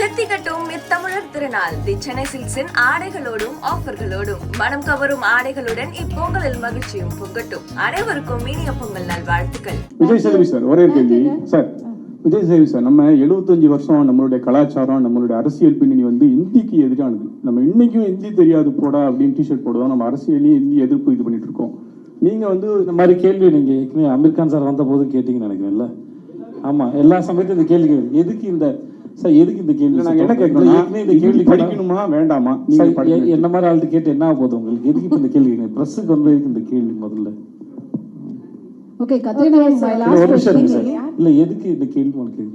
தித்திக்கட்டும் இத்தமிழர் திருநாள். தி சென்னை சில்க்ஸின் ஆடைகளோடும் ஆஃபர்களோடும். மனம் கவரும் ஆடைகளுடன் இப்பொங்கலில் மகிழ்ச்சியும் பொங்கட்டும். அனைவருக்கும் இனிய பொங்கல் நல்வாழ்த்துக்கள். விஜய் சேதுபதி சார் ஒரே கேள்வி. சார் விஜய் சேதுபதி சார் நம்ம 75 வருஷம் நம்மளுடைய கலாச்சாரம் நம்மளுடைய அரசியல் பின்னணி வந்து இந்திக்கு எதிரானது. நம்ம இன்னைக்கும் இந்தி தெரியாது போடா அப்படின்னு டிஷர்ட் போடுவோம் நம்ம அரசியலையும் இந்தி எதிர்ப்பு இது பண்ணிட்டு இருக்கோம். நீங்க வந்து இந்த மாதிரி கேள்வி நீங்க ஏற்கனவே அமீர் கான் சார் வந்த போது கேட்டீங்கன்னு நினைக்கிறேன்ல. ஆமா எல்லா சமயத்தும் இந்த கேள்வி. எதுக்கு இந்த சார் எதுக்கு இந்த கேள்வி? நாங்க என்ன ஏற்கனவே இந்த கேள்வி படிக்கணுமா வேண்டாமா நீங்க சார், எ- படிக்கணும். என்ன மாதிரி ஆள்கிட்ட கேட்டு என்ன போகுது உங்களுக்கு? எதுக்கு இப்ப இந்த கேள்வி? பிரஸுக்கு வந்து எதுக்கு இந்த கேள்வி முதல்ல? இல்ல, எதுக்கு இந்த கேள்வி உங்களுக்கு?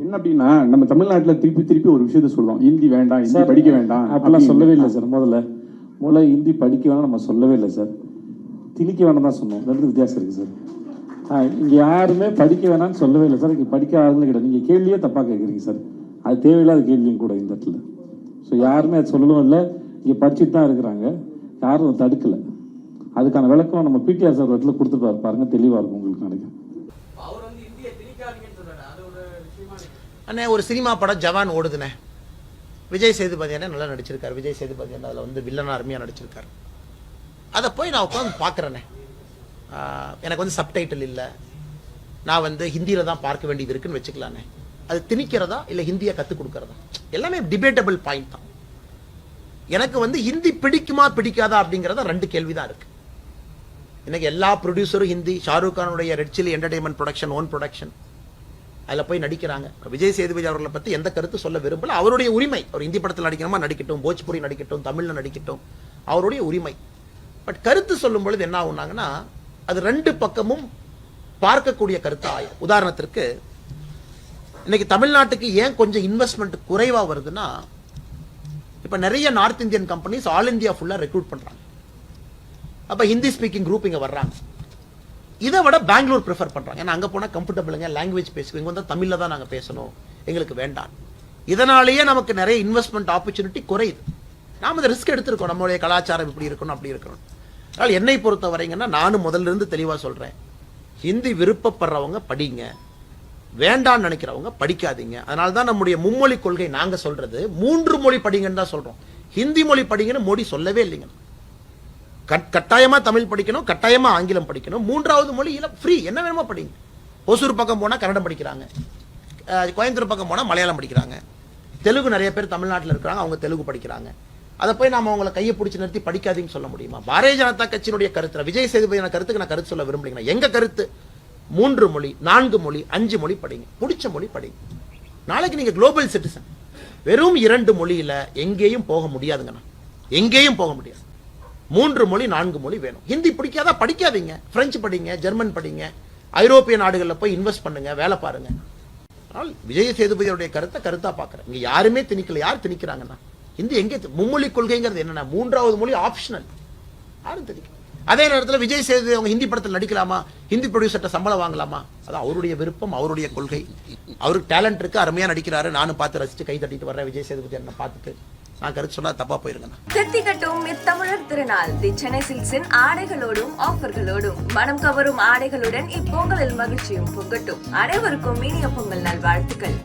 என்ன அப்படின்னா நம்ம தமிழ்நாட்டுல திருப்பி திருப்பி ஒரு விஷயத்த சொல்றோம். இந்தி வேண்டாம் இந்தி சார், படிக்க வேண்டாம் அப்படிலாம். சொல்லவே இல்லை சார் முதல்ல. முதல்ல ஹிந்தி படிக்க வேணாம் நம்ம சொல்லவே இல்லை சார். திணிக்க வேணாம் தான் சொன்னோம். ரெண்டு வித்தியாசம் இருக்கு சார். இங்கே யாருமே படிக்க வேணாம்னு சொல்லவே இல்லை சார். இங்கே படிக்க ஆளுங்க கிடையாது. நீங்கள் கேள்வியே தப்பாக கேட்குறீங்க சார். அது தேவையில்லாத கேள்வியும் கூட இந்த இடத்துல. ஸோ யாருமே அது சொல்லவும் இல்லை. இங்கே படிச்சுட்டு தான் இருக்கிறாங்க. யாரும் தடுக்கலை. அதுக்கான விளக்கம் நம்ம பிடிஆர் சார் இடத்துல கொடுத்துட்டு பாருங்க. தெளிவாக இருக்கும் உங்களுக்கு நினைக்கிறேன். அண்ணே ஒரு சினிமா படம் ஜவான் ஓடுதுண்ணே. விஜய் சேதுபதி அண்ணே நல்லா நடிச்சிருக்காரு. விஜய் சேதுபதி அதில் வந்து வில்லன் அருமையாக நடிச்சிருக்காரு. அதை போய் நான் உட்காந்து பார்க்குறேண்ணே. எனக்கு வந்து சப்டைட்டில் இல்லை. நான் வந்து ஹிந்தியில் தான் பார்க்க வேண்டியது இருக்குன்னு வச்சுக்கலானே அது திணிக்கிறதா இல்லை ஹிந்தியை கற்றுக் கொடுக்கறதா? எல்லாமே டிபேட்டபிள் பாயிண்ட் தான். எனக்கு வந்து ஹிந்தி பிடிக்குமா பிடிக்காதா அப்படிங்கிறத ரெண்டு கேள்வி தான் இருக்குது இன்னைக்கு எல்லா ப்ரொடியூசரும் Hindi Shahrukh கானுடைய Red Chilli Entertainment production own production அதில் போய் நடிக்கிறாங்க. விஜய் சேதுபதி அவர்களை பற்றி எந்த கருத்து சொல்ல விரும்பல. அவருடைய உரிமை அவர் ஹிந்தி படத்தில் நடிக்கணுமா? நடிக்கட்டும். போஜ்புரி நடிக்கட்டும். தமிழில் நடிக்கட்டும். அவருடைய உரிமை. பட் கருத்து சொல்லும் பொழுது என்ன ஆகுனாங்கன்னா அது ரெண்டு பக்கமும் பார்க்கக்கூடிய கருத்து உதாரணத்திற்கு இன்னைக்கு தமிழ்நாட்டுக்கு ஏன் கொஞ்சம் இன்வெஸ்ட்மெண்ட் குறைவாக வருதுன்னா இப்போ நிறைய north Indian companies all India ஃபுல்லாக ரெக்ரூட் பண்ணுறாங்க அப்போ ஹிந்தி ஸ்பீக்கிங் குரூப் இங்கே வர்றாங்க. இதை விட பெங்களூர் ப்ரிஃபர் பண்ணுறாங்க ஏன்னா அங்கே போனால் கம்ஃபர்டபுளுங்க லாங்குவேஜ் பேசுவோம் இங்கே வந்து தமிழில் தான் நாங்கள் பேசணும். எங்களுக்கு வேண்டாம். இதனாலேயே நமக்கு நிறைய இன்வெஸ்ட்மெண்ட் ஆப்பர்ச்சுனிட்டி குறையுது. நாம இந்த ரிஸ்க் எடுத்திருக்கோம். நம்மளுடைய கலாச்சாரம் இப்படி இருக்கணும் அப்படி இருக்கணும். அதனால் என்னை பொறுத்த வரைங்கன்னா நானும் முதல்ல இருந்து தெளிவா சொல்றேன். ஹிந்தி விருப்பப்படுறவங்க படிங்க. வேண்டாம்னு நினைக்கிறவங்க படிக்காதீங்க. அதனால தான் நம்முடைய மும்மொழி கொள்கை நாங்க சொல்றது. மூன்று மொழி படிங்கன்னு தான் சொல்றோம். ஹிந்தி மொழி படிங்கன்னு மோடி சொல்லவே இல்லைங்க. கட்- கட்டாயமா தமிழ் படிக்கணும் கட்டாயமா ஆங்கிலம் படிக்கணும். மூன்றாவது மொழியில் ஃப்ரீ என்ன வேணுமோ படிங்க. ஒசூர் பக்கம் போனால் கன்னடம் படிக்கிறாங்க. கோயம்புத்தூர் பக்கம் போனால் மலையாளம் படிக்கிறாங்க. தெலுங்கு நிறைய பேர் தமிழ்நாட்டில் இருக்கிறாங்க அவங்க தெலுங்கு படிக்கிறாங்க. அதை போய் நாம அவங்கள கையை பிடிச்சி நிறுத்தி படிக்காதீங்கன்னு சொல்ல முடியுமா? பாரதிய ஜனதா கட்சியினுடைய கருத்து விஜய் சேதுபதியான கருத்துக்கு நான் கருத்து சொல்ல விரும்புறீங்கன்னா எங்கள் கருத்து? மூன்று மொழி நான்கு மொழி அஞ்சு மொழி படிங்க. பிடிச்ச மொழி படிங்க. நாளைக்கு நீங்கள் குளோபல் சிட்டிசன் வெறும் இரண்டு மொழியில் எங்கேயும் போக முடியாதுங்கண்ணா. எங்கேயும் போக முடியாது. மூன்று மொழி நான்கு மொழி வேணும். ஹிந்தி பிடிக்காதா? படிக்காதீங்க. ஃப்ரெஞ்சு படிங்க ஜெர்மன் படிங்க. ஐரோப்பிய நாடுகளில் போய் இன்வெஸ்ட் பண்ணுங்க வேலை பாருங்க. ஆனால் விஜய சேதுபதியுடைய கருத்தை கருத்தா பார்க்குறேன் இங்க யாருமே திணிக்கல. யார் திணிக்கிறாங்கண்ணா? ஹிந்தி எங்கே மும்மொழி கொள்கைங்கிறது என்னன்னா மூன்றாவது மொழி ஆப்ஷனல் யாரும் தெரியும். அதே நேரத்தில் விஜய் சேது அவங்க ஹிந்தி படத்தில் நடிக்கலாமா? ஹிந்தி ப்ரொடியூசர்ட்ட சம்பளம் வாங்கலாமா? அது அவருடைய விருப்பம் அவருடைய கொள்கை. அவருக்கு டேலண்ட் இருக்கு அருமையாக நடிக்கிறாரு. நானும் பார்த்து ரசிச்சு கை தட்டிட்டு வர்றேன். விஜய் சேதுபதி என்ன பார்த்துட்டு. நான் கருத்து சொன்னா தப்பா போயிருங்கண்ணா கட்டும் இத்தமிழர் திருநாள். தி சென்னை சில்க்ஸின் ஆடைகளோடும் ஆஃபர்களோடும் மனம் கவரும் ஆடைகளுடன் இப்பொங்கலில் மகிழ்ச்சியும் பொங்கட்டும். அனைவருக்கும் இனிய பொங்கல் நல்வாழ்த்துக்கள்.